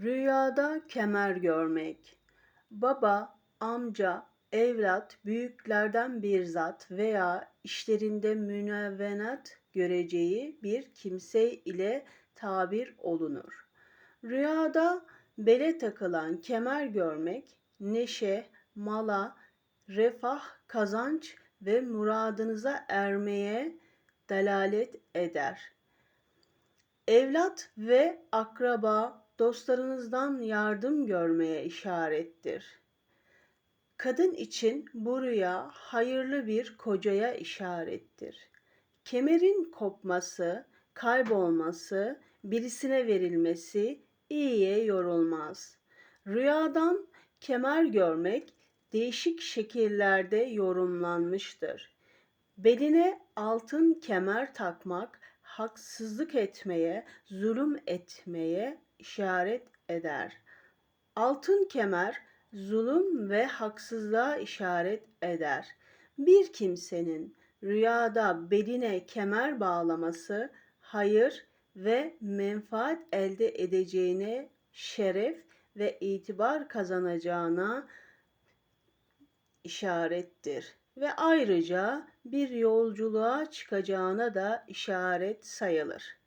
Rüyada kemer görmek. Baba, amca, evlat, büyüklerden bir zat veya işlerinde münevvenat göreceği bir kimse ile tabir olunur. Rüyada bele takılan kemer görmek, neşe, mala, refah, kazanç ve muradınıza ermeye delalet eder. Evlat ve akraba, dostlarınızdan yardım görmeye işarettir. Kadın için bu rüya hayırlı bir kocaya işarettir. Kemerin kopması, kaybolması, birisine verilmesi iyiye yorulmaz. Rüyadan kemer görmek değişik şekillerde yorumlanmıştır. Beline altın kemer takmak haksızlık etmeye, zulüm etmeye işaret eder. Altın kemer zulüm ve haksızlığa işaret eder. Bir kimsenin rüyada beline kemer bağlaması hayır ve menfaat elde edeceğine, şeref ve itibar kazanacağına işarettir ve ayrıca bir yolculuğa çıkacağına da işaret sayılır.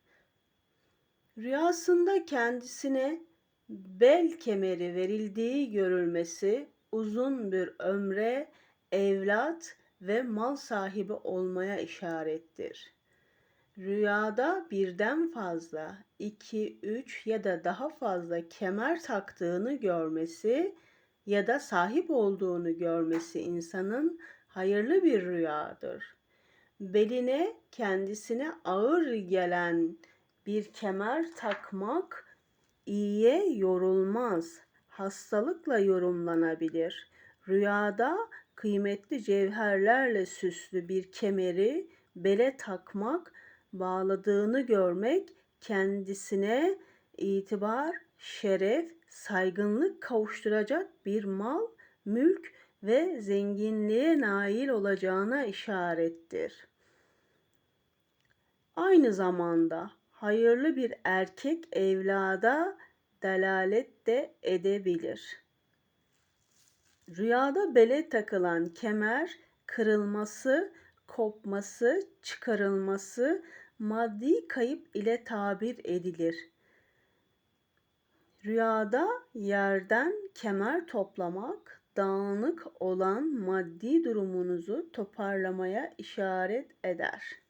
Rüyasında kendisine bel kemeri verildiği görülmesi uzun bir ömre, evlat ve mal sahibi olmaya işarettir. Rüyada birden fazla, iki, üç ya da daha fazla kemer taktığını görmesi ya da sahip olduğunu görmesi insanın hayırlı bir rüyadır. Beline kendisine ağır gelen bir kemer takmak iyiye yorulmaz. Hastalıkla yorumlanabilir. Rüyada kıymetli cevherlerle süslü bir kemeri bele takmak, bağladığını görmek kendisine itibar, şeref, saygınlık kavuşturacak bir mal, mülk ve zenginliğe nail olacağına işarettir. Aynı zamanda hayırlı bir erkek evlada delalet de edebilir. Rüyada bele takılan kemer kırılması, kopması, çıkarılması maddi kayıp ile tabir edilir. Rüyada yerden kemer toplamak dağınık olan maddi durumunuzu toparlamaya işaret eder.